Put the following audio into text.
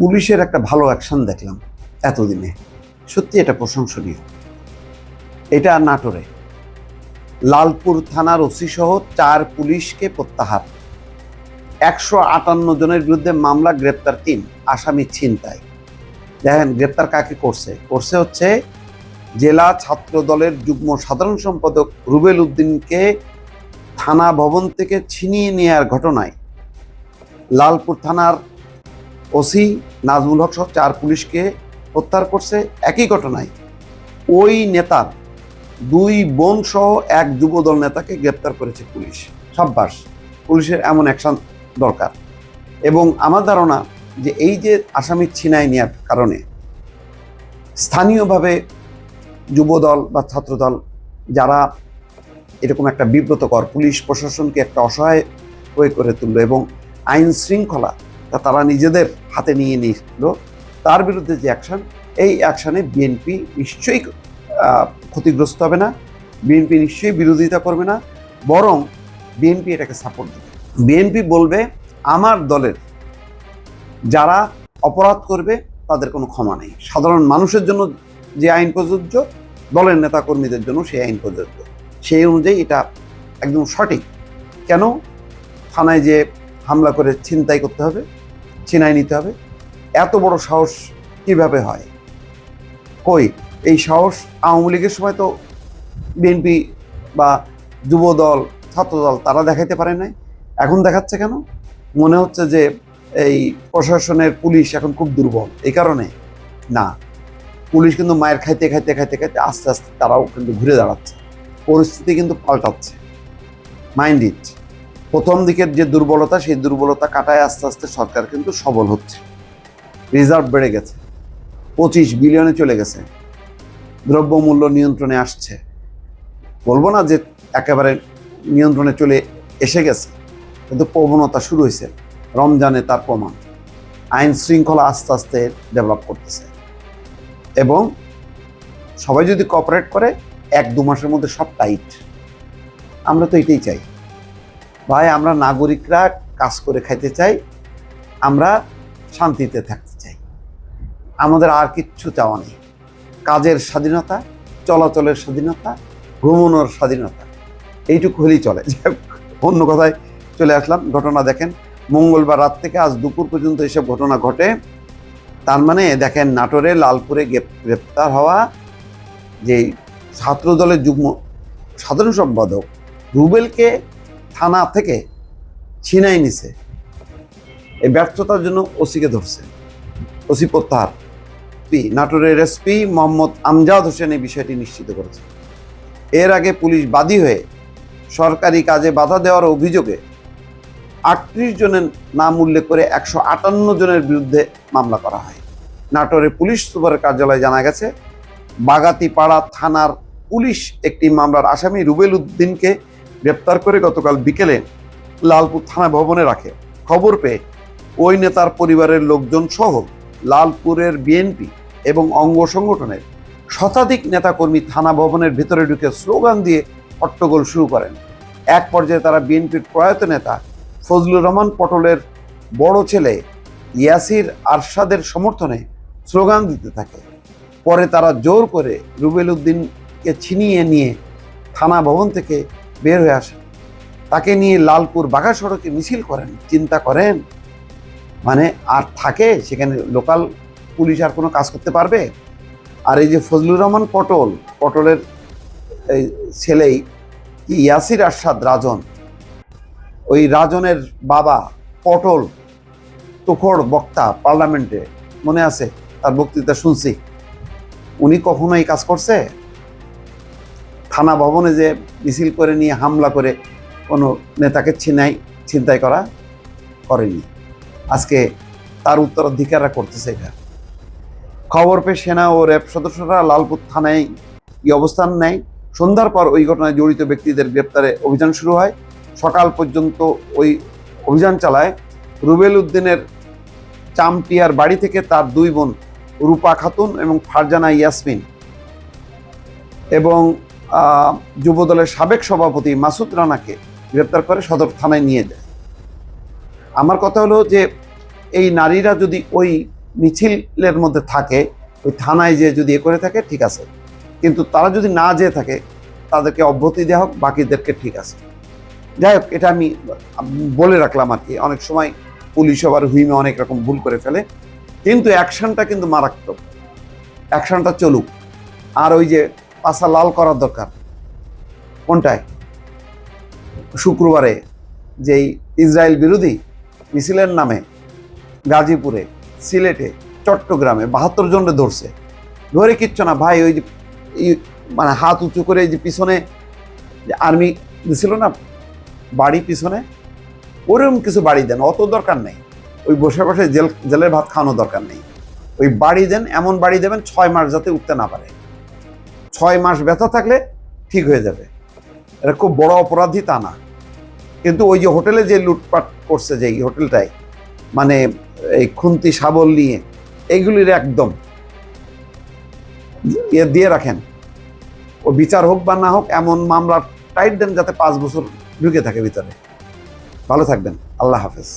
পুলিশের একটা ভালো অ্যাকশন দেখলাম এতদিনে। সত্যি এটা প্রশংসনীয়। এটা নাটোরে। লালপুর থানার ওসি সহ চার পুলিশকে প্রত্যাহার। একশো আটান্ন জনের বিরুদ্ধে মামলা, গ্রেপ্তার তিন, আসামি ছিনতাই। দেখেন, গ্রেপ্তার কাকে করছে? করছে হচ্ছে জেলা ছাত্র দলের যুগ্ম সাধারণ সম্পাদক রুবেল উদ্দিনকে থানা ভবন থেকে ছিনিয়ে নেওয়ার ঘটনায়। লালপুর থানার ওসি নাজমুল হক সহ চার পুলিশকে প্রত্যাহার করছে একই ঘটনায়। ওই নেতার দুই বোন সহ এক যুবদল নেতাকে গ্রেপ্তার করেছে পুলিশ। সাব্বাস, পুলিশের এমন অ্যাকশন দরকার। এবং আমার ধারণা যে এই যে আসামি ছিনাই নেওয়ার কারণে স্থানীয়ভাবে যুবদল বা ছাত্রদল যারা এরকম একটা বিব্রতকর পুলিশ প্রশাসনকে একটা অসহায় হয়ে করে তুললো এবং আইন শৃঙ্খলা তারা নিজেদের হাতে নিয়ে নিল তার বিরুদ্ধে যে অ্যাকশন এই অ্যাকশানে বিএনপি নিশ্চয়ই ক্ষতিগ্রস্ত হবে না। বিএনপি নিশ্চয়ই বিরোধিতা করবে না। বরং বিএনপি এটাকে সাপোর্ট দেবে। বিএনপি বলবে, আমার দলের যারা অপরাধ করবে, তাদের কোনো ক্ষমা নেই। সাধারণ মানুষের জন্য যে আইন প্রযোজ্য, দলের নেতাকর্মীদের জন্য সেই আইন প্রযোজ্য। সেই অনুযায়ী এটা একদম সঠিক। কেন? থানায় যে হামলা করে ছিনতাই করতে হবে ছিনাই নিতে হবে। এত বড় সাহস কীভাবে হয়? কই, এই সাহস আওয়ামী লীগের সময় তো বিএনপি বা যুবদল, ছাত্রদল তারা দেখাইতে পারে নাই। এখন দেখাচ্ছে কেন? মনে হচ্ছে যে এই প্রশাসনের পুলিশ এখন খুব দুর্বল। এই কারণে? না। পুলিশ কিন্তু মায়ের খাইতে খাইতে খাইতে খাইতে আস্তে আস্তে তারাও কিন্তু ঘুরে দাঁড়াচ্ছে। পরিস্থিতি কিন্তু পাল্টাচ্ছে। Mind it. প্রথম দিকের যে দুর্বলতা, সেই দুর্বলতা কাটায় আস্তে আস্তে সরকার কিন্তু সবল হচ্ছে। রিজার্ভ বেড়ে গেছে। পঁচিশ বিলিয়নে চলে গেছে। দ্রব্যমূল্য নিয়ন্ত্রণে আসছে। বলব না যে একেবারে নিয়ন্ত্রণে চলে এসে গেছে, কিন্তু প্রবণতা শুরু হয়েছে। রমজানে তার প্রমাণ। আইন শৃঙ্খলা আস্তে আস্তে ডেভেলপ করতেছে। এবং সবাই যদি কপারেট করে, এক দু মাসের মধ্যে সব টাইট আমরা তো এটাই চাই। ভাই, আমরা নাগরিকরা কাজ করে খাইতে চাই, আমরা শান্তিতে থাকতে চাই। আমাদের আর কিচ্ছু চাওয়া নেই। কাজের স্বাধীনতা, চলাচলের স্বাধীনতা ঘুমানোর স্বাধীনতা, এইটুকু হলেই চলে। অন্য কথায় চলে আসলাম। ঘটনা দেখেন, মঙ্গলবার রাত থেকে আজ দুপুর পর্যন্ত এসব ঘটনা ঘটে। তার মানে দেখেন, নাটোরে লালপুরে গ্রেপ্তার হওয়া যে ছাত্র দলের যুগ্ম সাধারণ সম্পাদক রুবেলকে থানা থেকে ছিনাই নিছে। এই ব্যর্থতার জন্য ওসিকে ধরছে। ওসি প্রত্যাহার পি নাটোরের এসপি মোহাম্মদ আমজাদ হোসেন এই বিষয়টি নিশ্চিত করেছে। এর আগে পুলিশ বাদী হয়ে সরকারি কাজে বাধা দেওয়ার অভিযোগে আটত্রিশ জনের নাম উল্লেখ করে একশো আটান্ন জনের বিরুদ্ধে মামলা করা হয়। নাটোরের পুলিশ সুপারের কার্যালয়ে জানা গেছে, বাগাতিপাড়া থানার পুলিশ একটি মামলার আসামি রুবেল উদ্দিনকে গ্রেপ্তার করে গতকাল বিকেলে লালপুর থানা ভবনে রাখে। খবর পেয়ে ওই নেতার পরিবারের লোকজন সহ লালপুরের বিএনপি এবং অঙ্গ সংগঠনের শতাধিক নেতাকর্মী থানা ভবনের ভেতরে ঢুকে স্লোগান দিয়ে হট্টগোল শুরু করেন। এক পর্যায়ে তারা বিএনপির প্রয়াত নেতা ফজলুর রহমান পটলের বড় ছেলে ইয়াসির আরশাদের সমর্থনে স্লোগান দিতে থাকে। পরে তারা জোর করে রুবেল উদ্দিনকে ছিনিয়ে নিয়ে থানা ভবন থেকে বের হয়ে আসে। তাকে নিয়ে লালপুর বাঘা সড়কে মিছিল করেন, চিন্তা করেন মানে আর থাকে, সেখানে লোকাল পুলিশ আর কোনো কাজ করতে পারবে? আর এই যে ফজলুর রহমান পটল, পটলের এই ছেলেই ইয়াসির আরশাদ রাজন, ওই রাজনের বাবা, পটল, তুখড় বক্তা পার্লামেন্টে, মনে আছে? তার বক্তৃতা শুনছি। উনি কখনো এই কাজ করছে? থানা ভবনে যে মিছিল করে নিয়ে হামলা করে কোনো নেতাকে ছিনাই ছিনতাই করা করেনি। আজকে তার উত্তরাধিকাররা করতেছে এটা। খবর পেয়ে সেনা ও র্যাব সদস্যরা লালপুর থানায় অবস্থান নেয়। সন্ধ্যার পর ওই ঘটনায় জড়িত ব্যক্তিদের গ্রেপ্তারে অভিযান শুরু হয়। সকাল পর্যন্ত ওই অভিযান চালায়। রুবেল উদ্দিনের চামটিয়ার বাড়ি থেকে তার দুই বোন রূপা খাতুন এবং ফারজানা ইয়াসমিন এবং যুবদলের সাবেক সভাপতি মাসুদ রানাকে গ্রেপ্তার করে সদর থানায় নিয়ে যায়। আমার কথা হলো যে, এই নারীরা যদি ওই মিছিলের মধ্যে থাকে, ওই থানায় যে যদি এ করে থাকে, ঠিক আছে। কিন্তু তারা যদি না যেয়ে থাকে, তাদেরকে অব্যতি দেওয়া হোক, বাকিদেরকে ঠিক আছে। যাই হোক, এটা আমি বলে রাখলাম আর কি। অনেক সময় পুলিশ আবার হুইমে অনেক রকম ভুল করে ফেলে। কিন্তু অ্যাকশনটা কিন্তু মারাত্মক। অ্যাকশনটা চলুক। আর ওই যে পাশা লাল করার দরকার। কোনটায়? শুক্রবারে যেই ইসরায়েল বিরোধী মিছিলের নামে গাজীপুরে, সিলেটে, চট্টগ্রামে বাহাত্তর জনরে ধরছে। ধরে কিচ্ছু না, ভাই ওই যে মানে হাত উঁচু করে যে পিছনে যে আর্মি দিছিল না, বাড়ি পিছনে ওরকম কিছু বাড়ি দেন, অত দরকার নেই। ওই বসে বসে জেল, জেলের ভাত খাওয়ানো দরকার নেই। ওই বাড়ি দেন, এমন বাড়ি দেবেন ছয় মাস যাতে উঠতে না পারে। ছয় মাস ব্যথা থাকলে ঠিক হয়ে যাবে। এটা খুব বড় অপরাধী তা না। কিন্তু ওই যে হোটেলে যে লুটপাট করছে যে হোটেলটায় মানে এই খুন্তি শাবল নিয়ে, এইগুলির একদম। ইয়ে দিয়ে রাখেন। ও বিচার হোক বা না হোক, এমন মামলা টাইট দেন যাতে পাঁচ বছর ঢুকে থাকে ভিতরে। ভালো থাকবেন। আল্লাহ হাফেজ।